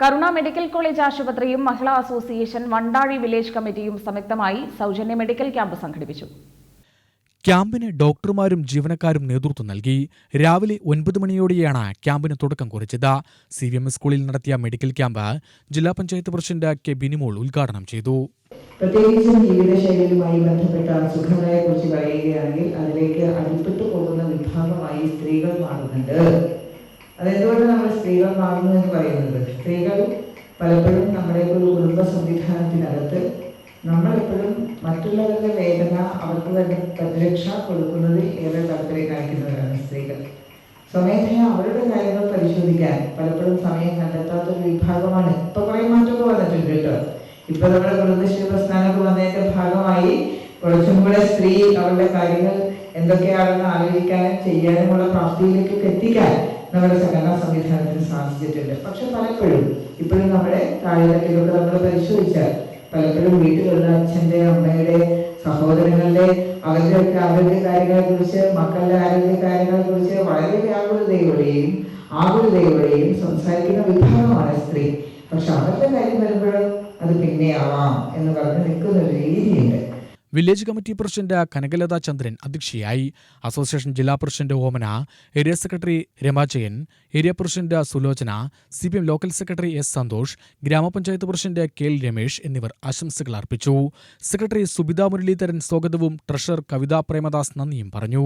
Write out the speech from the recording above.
കരുണ medical college ആശുപത്രിയും മഹിളാ association Vandazhy village കമ്മിറ്റിയും സംയുക്തമായി സൗജന്യ മെഡിക്കൽ ക്യാമ്പ് സംഘടിപ്പിച്ചു. ക്യാമ്പിന് ഡോക്ടർമാരും ജീവനക്കാരും നേതൃത്വം നൽകി. രാവിലെ ഒൻപത് മണിയോടെയാണ് ക്യാമ്പിന് തുടക്കം കുറിച്ചത്. സി വി എം എസ് സ്കൂളിൽ നടത്തിയ മെഡിക്കൽ ക്യാമ്പ് ജില്ലാ പഞ്ചായത്ത് പ്രസിഡന്റ് കെ ബിനിമോൾ ഉദ്ഘാടനം ചെയ്തു. പ്രത്യേകിച്ചും ജീവിതശൈലിയുമായി ബന്ധപ്പെട്ട അസുഖങ്ങളെ കുറിച്ച് പറയുകയാണെങ്കിൽ അതിലേക്ക് അടിപ്പെട്ടു പോകുന്ന വിഭാഗമായി സ്ത്രീകൾ മാറുന്നുണ്ട്. അതെന്തുകൊണ്ട് നമ്മൾ സ്ത്രീകൾ മാറുന്നു എന്ന് പറയുന്നത്? സ്ത്രീകൾ പലപ്പോഴും നമ്മുടെ ഒരു കുടുംബ സംവിധാനത്തിനകത്ത് നമ്മളെപ്പോഴും മറ്റുള്ളവരുടെ വേദന അവർക്ക് തന്നെ പരിരക്ഷ കൊടുക്കുന്നത് ഏറെ താല്പര്യം കാണിക്കുന്നവരാണ് സ്ത്രീകൾ. സ്വമേധയാ അവരുടെ കാര്യങ്ങൾ പരിശോധിക്കാൻ പലപ്പോഴും സമയം കണ്ടെത്താത്ത ഒരു വിഭാഗമാണ്. ഇപ്പൊ കുറെ മാറ്റമൊക്കെ വന്നിട്ടുണ്ട് കേട്ടോ. ഇപ്പൊ നമ്മുടെ കുടുംബശ്രീ പ്രസ്ഥാനമൊക്കെ വന്നതിന്റെ ഭാഗമായി കുറച്ചും കൂടെ സ്ത്രീ അവരുടെ കാര്യങ്ങൾ എന്തൊക്കെയാണെന്ന് ആലോചിക്കാനും ചെയ്യാനുമുള്ള പ്രാപ്തിയിലേക്കൊക്കെ എത്തിക്കാൻ നമ്മുടെ സംഘടനാ സംവിധാനത്തിന് സാധിച്ചിട്ടുണ്ട്. പക്ഷെ പലപ്പോഴും ഇപ്പോഴും നമ്മുടെ താഴെത്തട്ടിലൊക്കെ നമ്മൾ പരിശോധിച്ചാൽ പലപ്പോഴും വീട്ടിലുള്ള അച്ഛന്റെ അമ്മയുടെ സഹോദരങ്ങളുടെ അവരുടെ ഒക്കെ ആരോഗ്യ കാര്യങ്ങളെ കുറിച്ച് മക്കളുടെ ആരോഗ്യ കാര്യങ്ങളെ കുറിച്ച് വളരെ വ്യാകുലതയോടെയും ആകുലതയോടെയും സംസാരിക്കുന്ന വിഭാഗമാണ് സ്ത്രീ. പക്ഷെ അവരുടെ കാര്യം വരുമ്പോഴും അത് പിന്നെയാവാം എന്ന് പറഞ്ഞ് നിൽക്കുന്ന ഒരു രീതിയുണ്ട്. Village committee president Kanakalatha Chandran അധ്യക്ഷയായി. അസോസിയേഷൻ ജില്ലാ president Omana area secretary Ramajayan area president Sulochana C P M local secretary S Santhosh ഗ്രാമപഞ്ചായത്ത് പ്രസിഡന്റ് കെ എൽ രമേശ് എന്നിവർ ആശംസകൾ അർപ്പിച്ചു. സെക്രട്ടറി സുബിത മുരളീധരൻ സ്വാഗതവും ട്രഷറർ കവിതാ പ്രേമദാസ് നന്ദിയും പറഞ്ഞു.